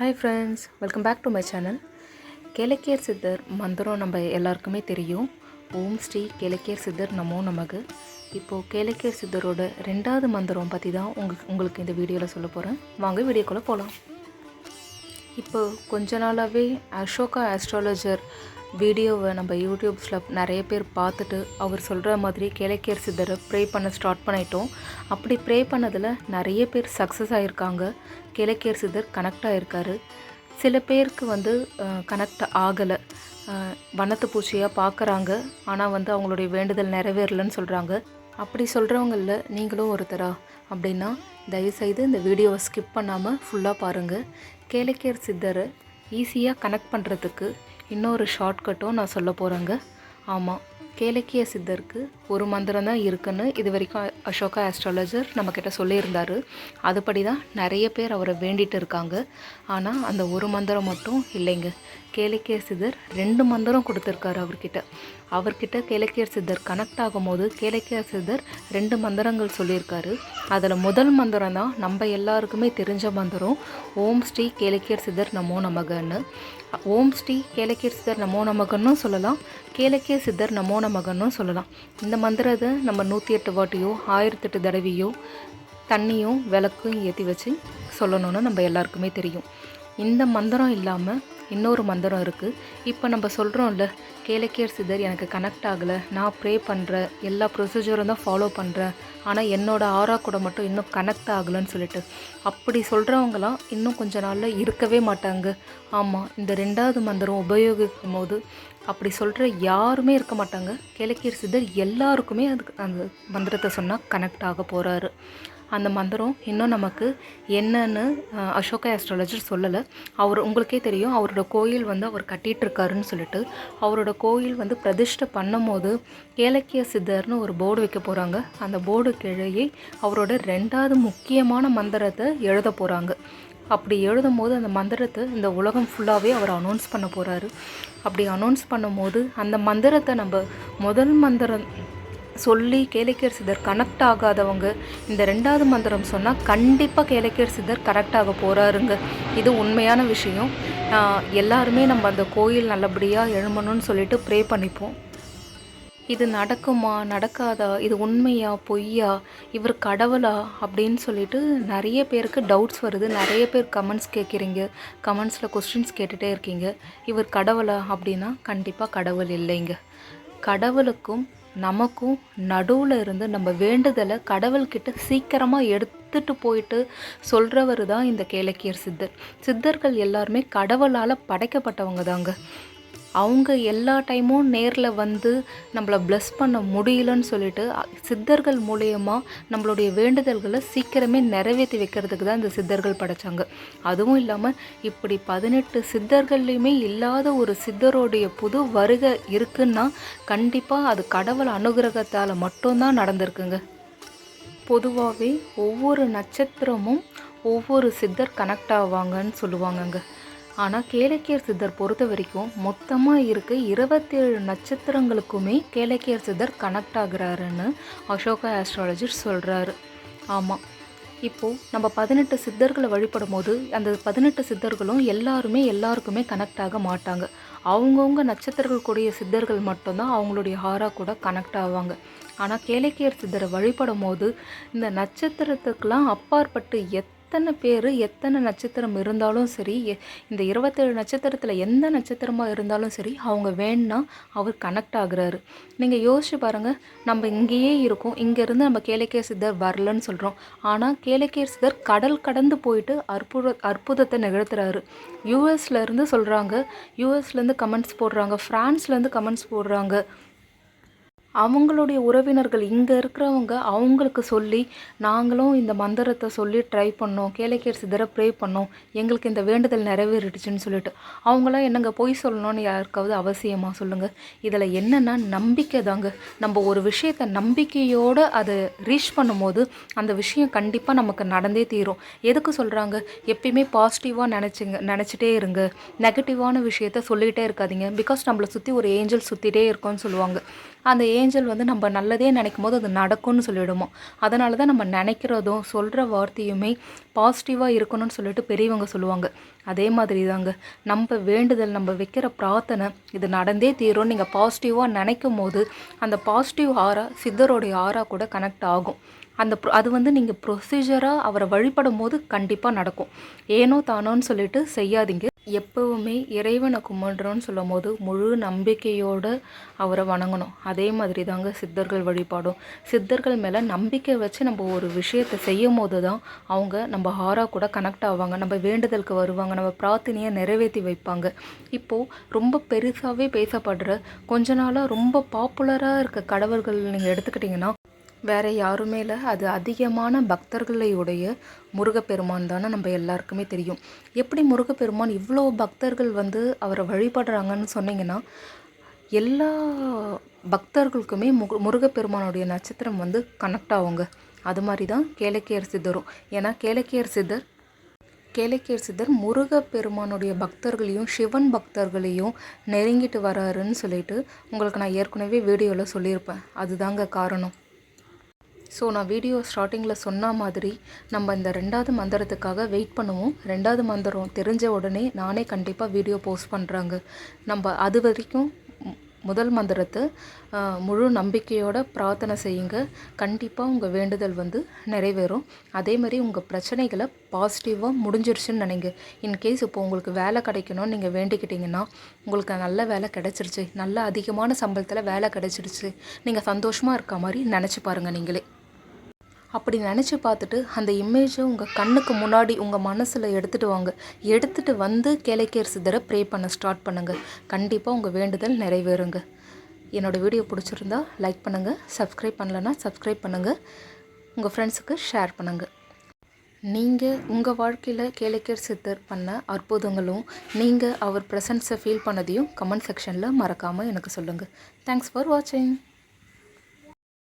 Hi friends welcome back to my channel கேளக்கியர் சித்தர் மந்திரம் நம்ம எல்லாருக்குமே தெரியும். ஓம் ஸ்ரீ கேளக்கியர் சித்தர் நமோ நமக்கு இப்போது கேளக்கியர் சித்தரோட ரெண்டாவது மந்திரம் பற்றி தான் உங்களுக்கு உங்களுக்கு இந்த வீடியோவில் சொல்ல போகிறேன் வாங்க வீடியோக்குள்ளே போகலாம் இப்போ கொஞ்ச நாளாகவே அசோகா ஆஸ்ட்ராலஜர் வீடியோவை நம்ம யூடியூப்ஸில் நிறைய பேர் பார்த்துட்டு அவர் சொல்கிற மாதிரி கிழக்கியர் சித்தரை ப்ரே பண்ண ஸ்டார்ட் பண்ணிட்டோம். அப்படி ப்ரே பண்ணதில் நிறைய பேர் சக்ஸஸ் ஆகியிருக்காங்க கிழக்கியர் சித்தர் கனெக்ட் ஆகியிருக்காரு சில பேருக்கு வந்து கனெக்ட் ஆகலை. வண்ணத்து பூச்சியாக பார்க்குறாங்க. ஆனால் வந்து அவங்களுடைய வேண்டுதல் நிறைவேறலன்னு சொல்கிறாங்க அப்படி சொல்கிறவங்களில் நீங்களும் ஒருத்தரா? அப்படின்னா தயவுசெய்து இந்த வீடியோவை ஸ்கிப் பண்ணாமல் ஃபுல்லாக பாருங்கள் கேளக்கியர் சித்தரை ஈஸியாக கனெக்ட் பண்ணுறதுக்கு இன்னொரு ஷார்ட்கட்டும் நான் சொல்ல போகிறேங்க ஆமாம் கேளக்கிய சித்தருக்கு ஒரு மந்திரம் தான் இருக்குன்னு இது வரைக்கும் அசோகா ஆஸ்ட்ராலஜர் நம்மக்கிட்ட சொல்லியிருந்தாரு. அதுபடி தான் நிறைய பேர் அவரை வேண்டிட்டு இருக்காங்க. ஆனால் அந்த ஒரு மந்திரம் மட்டும் இல்லைங்க. கேலக்கிய சிதர் ரெண்டு மந்திரம் கொடுத்துருக்காரு அவர்கிட்ட. அவர்கிட்ட கேளக்கிய சித்தர் கனெக்ட் ஆகும்போது கேளக்கிய சித்தர் ரெண்டு மந்திரங்கள் சொல்லியிருக்காரு. அதில் முதல் மந்திரம் தான் நம்ம எல்லாருக்குமே தெரிஞ்ச மந்திரம் ஓம் ஸ்ரீ கேளக்கிய சித்தர் நமோ நமகன்னு. ஓம் ஸ்ரீ கேலக்கியர் சித்தர் நமோ நமகன்னு சொல்லலாம் கேளக்கிய சித்தர் நமோ நமகன்னு சொல்லலாம். இந்த மந்திரத்தை நம்ம நூற்றி எட்டு வாட்டியோ ஆயிரத்தெட்டு தடவையோ தண்ணியும் விளக்கும் ஏற்றி வச்சு சொல்லணும்னு நம்ம எல்லாருக்குமே தெரியும். இந்த மந்திரம் இல்லாமல் இன்னொரு மந்திரம் இருக்குது இப்போ நம்ம சொல்கிறோம்ல கேலக்கியர் சிதர் எனக்கு கனெக்ட் ஆகலை நான் ப்ரே பண்ணுறேன் எல்லா ப்ரொசீஜரும் தான் ஃபாலோ பண்ணுறேன் ஆனால் என்னோடய ஆரா கூட மட்டும் இன்னும் கனெக்ட் ஆகலைன்னு சொல்லிட்டு. அப்படி சொல்கிறவங்களாம் இன்னும் கொஞ்ச நாளில் இருக்கவே மாட்டாங்க. ஆமாம் இந்த ரெண்டாவது மந்திரம் உபயோகிக்கும் போது அப்படி சொல்கிற யாருமே இருக்க மாட்டாங்க. கேலக்கியர் சிதர் எல்லாருக்குமே அதுக்கு அந்த மந்திரத்தை சொன்னால் கனெக்ட் ஆக போகிறாரு அந்த மந்திரம் இன்னும் நமக்கு என்னன்னு அசோகா ஆஸ்ட்ராலஜர் சொல்லலை. அவர் உங்களுக்கே தெரியும் அவரோட கோயில் வந்து அவர் கட்டிகிட்ருக்காருன்னு சொல்லிட்டு அவரோட கோயில் வந்து பிரதிஷ்டை பண்ணும் போது ஏலக்கிய சித்தர்னு ஒரு போர்டு வைக்க போகிறாங்க அந்த போர்டு கிழையே அவரோட ரெண்டாவது முக்கியமான மந்திரத்தை எழுத போகிறாங்க அப்படி எழுதும் போது அந்த மந்திரத்தை இந்த உலகம் ஃபுல்லாகவே அவர் அனௌன்ஸ் பண்ண போகிறாரு அப்படி அனௌன்ஸ் பண்ணும்போது அந்த மந்திரத்தை நம்ம முதல் மந்திரம் சொல்லி கேலிக்கர் சித்தர் கனெக்ட் ஆகாதவங்க. இந்த ரெண்டாவது மந்திரம் சொன்னால் கண்டிப்பாக கேலிக்கர் சித்தர் கனெக்ட் ஆக போகிறாருங்க இது உண்மையான விஷயம். எல்லாருமே நம்ம அந்த கோயில் நல்லபடியாக எழுமணும்னு சொல்லிட்டு ப்ரே பண்ணிப்போம். இது நடக்குமா? நடக்காதா? இது உண்மையா? பொய்யா? இவர் கடவுளா? அப்படின்னு சொல்லிட்டு நிறைய பேருக்கு டவுட்ஸ் வருது. நிறைய பேர் கமெண்ட்ஸ் கேட்குறீங்க. கமெண்ட்ஸில் கொஸ்டின்ஸ் கேட்டுகிட்டே இருக்கீங்க. இவர் கடவுளா? அப்படின்னா கண்டிப்பாக கடவுள் இல்லைங்க. கடவுளுக்கும் நமக்கும் நடுவில் இருந்து நம்ம வேண்டுதலை கடவுள்கிட்ட சீக்கிரமாக எடுத்துட்டு போயிட்டு சொல்கிறவர் தான் இந்த கேளக்கியர் சித்தர். சித்தர்கள் எல்லாருமே கடவுளால் படைக்கப்பட்டவங்க தாங்க அவங்க எல்லா டைமும் நேரில் வந்து நம்மளை ப்ளஸ் பண்ண முடியலன்னு சொல்லிட்டு சித்தர்கள் மூலயமா நம்மளுடைய வேண்டுதல்களை சீக்கிரமே நிறைவேற்றி வைக்கிறதுக்கு தான் இந்த சித்தர்கள் படைத்தாங்க அதுவும் இல்லாமல் இப்படி பதினெட்டு சித்தர்கள்லையுமே இல்லாத ஒரு சித்தருடைய புது வருகை இருக்குன்னா கண்டிப்பாக அது கடவுள் அனுகிரகத்தால் மட்டும்தான் நடந்திருக்குங்க. பொதுவாகவே ஒவ்வொரு நட்சத்திரமும் ஒவ்வொரு சித்தர் கனெக்ட் ஆவாங்கன்னு சொல்லுவாங்கங்க. ஆனால் கேளக்கியர் சித்தர் பொறுத்த வரைக்கும் மொத்தமாக இருக்க இருபத்தேழு நட்சத்திரங்களுக்குமே கேளக்கியர் சித்தர் கனெக்ட் ஆகிறாருன்னு அசோகா ஆஸ்ட்ராலஜர் சொல்கிறாரு ஆமாம் இப்போது நம்ம பதினெட்டு சித்தர்களை வழிபடும் போது அந்த பதினெட்டு சித்தர்களும் எல்லாருமே எல்லாருக்குமே கனெக்ட் ஆக மாட்டாங்க. அவங்கவுங்க நட்சத்திரங்கள் கூடிய சித்தர்கள் மட்டும்தான் அவங்களுடைய ஹாரா கூட கனெக்ட் ஆவாங்க. ஆனால் கேளக்கியர் சித்தரை வழிபடும் போது இந்த நட்சத்திரத்துக்கெலாம் அப்பாற்பட்டு எத் எத்தனை பேர் எத்தனை நட்சத்திரம் இருந்தாலும் சரி இந்த இருபத்தேழு நட்சத்திரத்தில் எந்த நட்சத்திரமாக இருந்தாலும் சரி அவங்க வேணுன்னா அவர் கனெக்ட் ஆகுறாரு. நீங்கள் யோசிச்சு பாருங்கள் நம்ம இங்கேயே இருக்கோம் இங்கேருந்து நம்ம கேளிக்கை சித்தர் வரலன்னு சொல்கிறோம் ஆனால் கேளிக்கை சித்தர் கடல் கடந்து போயிட்டு அற்புத அற்புதத்தை நிகழ்த்துறாரு. யூஎஸ்லேருந்து சொல்கிறாங்க யூஎஸ்லேருந்து கமெண்ட்ஸ் போடுறாங்க ஃப்ரான்ஸ்லேருந்து கமெண்ட்ஸ் போடுறாங்க. அவங்களுடைய உறவினர்கள் இங்கே இருக்கிறவங்க அவங்களுக்கு சொல்லி நாங்களும் இந்த மந்திரத்தை சொல்லி ட்ரை பண்ணோம். கேளைக்கேர் சிதற ப்ரே பண்ணோம். எங்களுக்கு இந்த வேண்டுதல் நிறைவேறிடுச்சுன்னு சொல்லிட்டு. அவங்களாம் என்னங்க பொய் சொல்லணும்னு யாருக்காவது அவசியமாக சொல்லுங்கள் இதில் என்னென்னா நம்பிக்கை தாங்க. நம்ம ஒரு விஷயத்தை நம்பிக்கையோடு அதை ரீச் பண்ணும்போது அந்த விஷயம் கண்டிப்பாக நமக்கு நடந்தே தீரும். எதுக்கு சொல்கிறாங்க எப்பயுமே பாசிட்டிவாக நினச்சிங்க நினச்சிட்டே இருங்க. நெகட்டிவான விஷயத்த சொல்லிகிட்டே இருக்காதிங்க. பிகாஸ் நம்மளை சுற்றி ஒரு ஏஞ்சல் சுற்றிட்டே இருக்கோன்னு சொல்லுவாங்க. அந்த ஏஞ்சல் வந்து நம்ம நல்லதே நினைக்கும் போது அது நடக்கும்னு சொல்லிவிடுமோ. அதனால தான் நம்ம நினைக்கிறதும் சொல்கிற வார்த்தையுமே பாசிட்டிவாக இருக்கணும்னு சொல்லிட்டு பெரியவங்க சொல்லுவாங்க. அதே மாதிரி தாங்க நம்ம வேண்டுதல் நம்ம வைக்கிற பிரார்த்தனை இது நடந்தே தீரும் நீங்கள் பாசிட்டிவாக நினைக்கும் போது அந்த பாசிட்டிவ் ஆரா சித்தருடைய ஆரா கூட கனெக்ட் ஆகும். அந்த அது வந்து நீங்கள் ப்ரொசீஜராக அவரை வழிபடும் போது கண்டிப்பாக நடக்கும். ஏனோ தானோன்னு சொல்லிட்டு செய்யாதீங்க. எப்பவுமே இறைவனை கும்பிட்றோன்னு சொல்லும் போது முழு நம்பிக்கையோடு அவரை வணங்கணும். அதே மாதிரி தாங்க சித்தர்கள் வழிபாடும். சித்தர்கள் மேலே நம்பிக்கை வச்சு நம்ம ஒரு விஷயத்தை செய்யும் போது தான் அவங்க நம்ம ஹாரா கூட கனெக்ட் ஆவாங்க. நம்ம வேண்டுதலுக்கு வருவாங்க. நம்ம பிரார்த்தனையை நிறைவேற்றி வைப்பாங்க. இப்போது ரொம்ப பெருசாகவே பேசப்படுற கொஞ்ச நாளாக ரொம்ப பாப்புலராக இருக்க கடவுள்கள் நீங்கள் எடுத்துக்கிட்டிங்கன்னா வேற யாருமே இல்லை. அது அதிகமான பக்தர்களையுடைய முருகப்பெருமான் தானே நம்ம எல்லாருக்குமே தெரியும். எப்படி முருகப்பெருமான் இவ்வளோ பக்தர்கள் வந்து அவரை வழிபடுறாங்கன்னு சொன்னீங்கன்னா எல்லா பக்தர்களுக்குமே முரு முருகப்பெருமானுடைய நட்சத்திரம் வந்து கனெக்ட் ஆகுங்க. அது மாதிரி தான் கேளக்கியர் சித்தரும். ஏன்னா கேளக்கியர் சித்தர் கேளக்கியர் சித்தர் முருகப்பெருமானுடைய பக்தர்களையும் சிவன் பக்தர்களையும் நெருங்கிட்டு வராருன்னு சொல்லிட்டு உங்களுக்கு நான் ஏற்கனவே வீடியோவில் சொல்லியிருப்பேன். அதுதாங்க காரணம். ஸோ நான் வீடியோ ஸ்டார்டிங்கில் சொன்ன மாதிரி நம்ம இந்த ரெண்டாவது மந்திரத்துக்காக வெயிட் பண்ணுவோம். ரெண்டாவது மந்திரம் தெரிஞ்ச உடனே நானே கண்டிப்பாக வீடியோ போஸ்ட் பண்ணுறாங்க நம்ம அது வரைக்கும் முதல் மந்திரத்தை முழு நம்பிக்கையோட பிரார்த்தனை செய்யுங்க. கண்டிப்பாக உங்கள் வேண்டுதல் வந்து நிறைவேறும். அதே மாதிரி உங்கள் பிரச்சனைகளை பாசிட்டிவாக முடிஞ்சிருச்சுன்னு நினைங்க. இன்கேஸ் இப்போ உங்களுக்கு வேலை கிடைக்கணும்னு நீங்கள் வேண்டிக்கிட்டீங்கன்னா உங்களுக்கு நல்ல வேலை கிடைச்சிருச்சு. நல்ல அதிகமான சம்பளத்தில் வேலை கிடைச்சிருச்சு. நீங்கள் சந்தோஷமாக இருக்க மாதிரி நினச்சி பாருங்கள் நீங்களே. அப்படி நினச்சி பார்த்துட்டு அந்த இமேஜை உங்கள் கண்ணுக்கு முன்னாடி உங்கள் மனசில் எடுத்துகிட்டு வாங்க. எடுத்துகிட்டு வந்து கேளைக்கேர் சித்தரை ப்ரே பண்ண ஸ்டார்ட் பண்ணுங்கள் கண்டிப்பாக உங்கள் வேண்டுதல் நிறைவேறுங்க. என்னோடய வீடியோ பிடிச்சிருந்தா லைக் பண்ணுங்கள் சப்ஸ்கிரைப் பண்ணலன்னா சப்ஸ்கிரைப் பண்ணுங்கள் உங்கள் ஃப்ரெண்ட்ஸுக்கு ஷேர் பண்ணுங்கள் நீங்கள் உங்கள் வாழ்க்கையில் கேளைக்கேர் சித்தர் பண்ண அற்புதங்களும் நீங்கள் அவர் ப்ரெசன்ஸை ஃபீல் பண்ணதையும் கமெண்ட் செக்ஷனில் மறக்காமல் எனக்கு சொல்லுங்கள் தேங்க்ஸ் ஃபார் வாட்சிங்